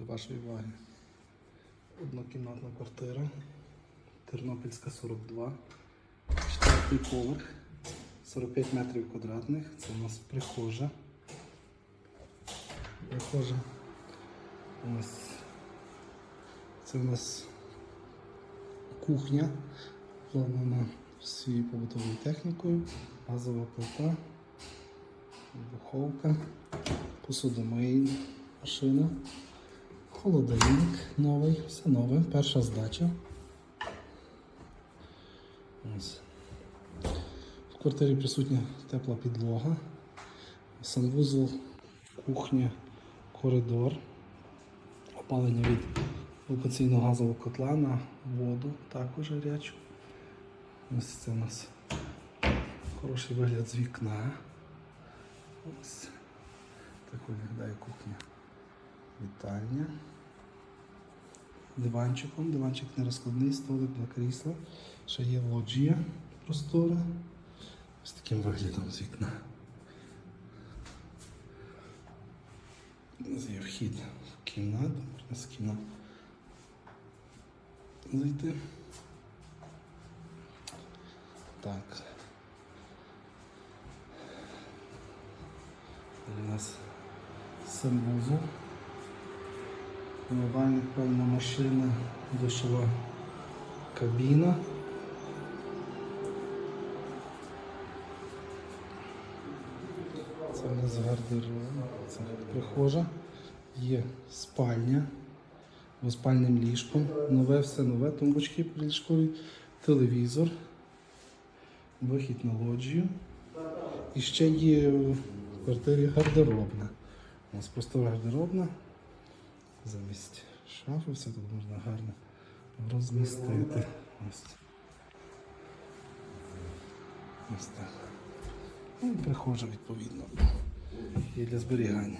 До вашої уваги. Однокімнатна квартира. Тернопільська 42. Четвертий поверх. 45 метрів квадратних. Це у нас прихожа. Прихожа. Ось. Це у нас кухня. Зроблена всією побутовою технікою. Газова плита. Духовка. Посудомийна машина. Холодильник новий, все нове, перша здача. Ось. В квартирі присутня тепла підлога, санвузол, кухня, коридор, опалення від локаційного газового котла на воду, також гарячу. Ось це у нас хороший вигляд з вікна. Ось так виглядає кухня. Вітальня. Диванчиком. Диванчик не розкладний, столик, два крісла. Ще є лоджія простора. З таким виглядом з вікна. Є вхід в кімнату, можна з кімнат зайти. Так. Далі у нас санвузол. Умивальник, певна машина, душова кабіна. Це у нас гардероб, це прихожа. Є спальня з спальним ліжком. Нове все нове, тумбочки приліжкові, телевізор, вихід на лоджію. І ще є в квартирі гардеробна. У нас просто гардеробна. Замість шафи все тут можна гарно розмістити. Ось. Ось так. Ну, і прихожа відповідно. І для зберігання.